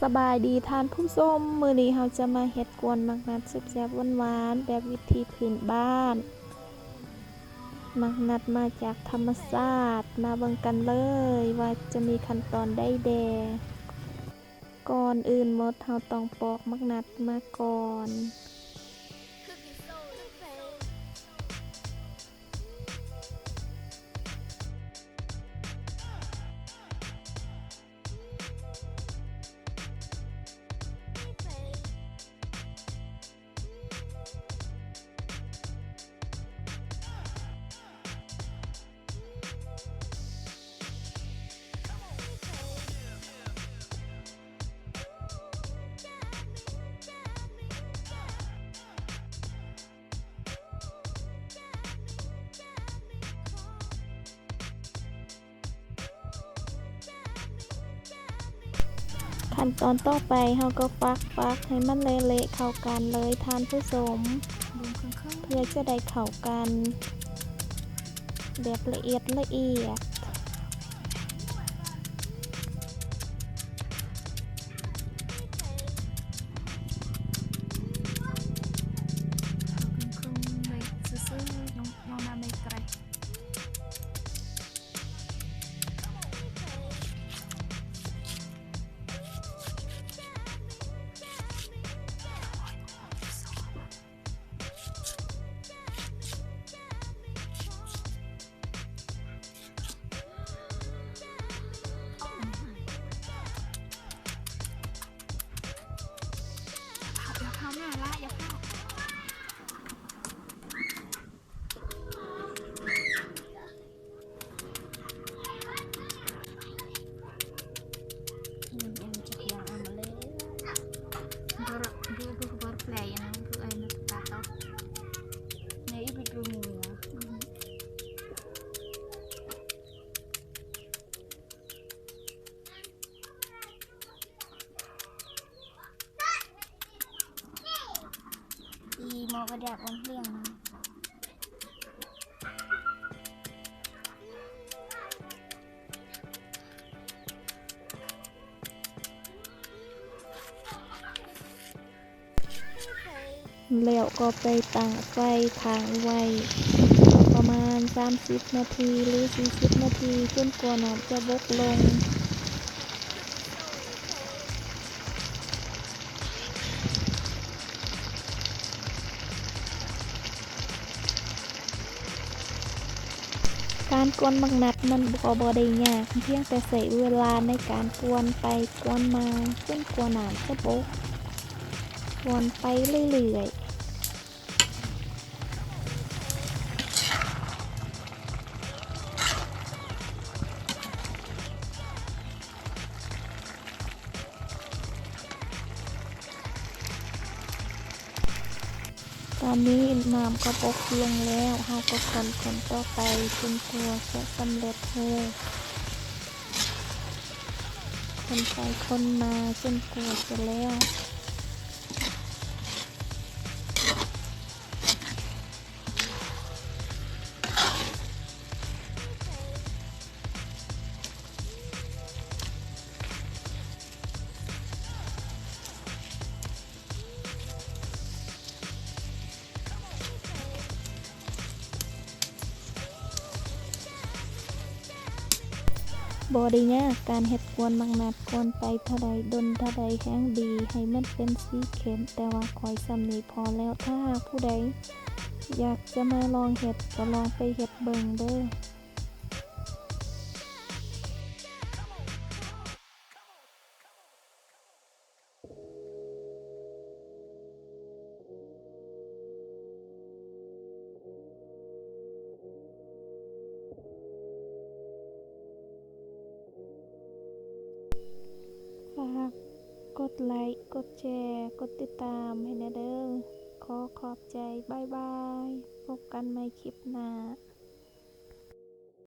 สบายดีทานผู้ชมมือนี้เราจะมาเฮ็ดกวนมักนัดสุบแซ่บหวานๆแบบวิธีพื้นบ้าน มักนัดมาจากธรรมชาติมาเบิ่งกันเลย ว่าจะมีขั้นตอนได้แดก่อนอื่นหมดเราต้องปอกมักนัดมาก่อน ขั้นตอนต่อไปเราก็ฟักฟักให้มันเละๆเข้ากันเลยทานผู้ชมรวมเครื่องเพื่อจะได้เข้ากัน แบบละเอียดละเอียด ละอย่า มอกระดาษมันเปลี่ยนแล้วก็ไปตั้งไฟค้างไว้ประมาณ 30 นาทีหรือ 40 นาทีจนกว่าน้ำจะบกลง การกวนบังนัดมันบอบอได้ยากเพียงแต่ใส่เวลาในการกวนไปกวนมาขึ้นกว่าน้ำจะบกวนไปเรื่อยๆ ตอนนี้น้ำก็บกลงแล้วเราก็คนคนต่อไปจนกลัวจะสำเร็จเลยคนไปคนมาจนกลัวจะแล้ว บอได้ยากการเห็ดกวนมังนัดกวนไปเท่าใดดนเท่าใดแห้งดีให้มันเป็นสีเข็ม แต่ว่าคอยสำนีพอแล้วถ้าผู้ใด อยากจะมาลองเห็ดก็ลองไปเห็ดเบิงเด้อ ฝากกดไลค์กดแชร์กดติดตามให้นะเด้อขอขอบใจบายบาย พบกันใหม่คลิปหน้า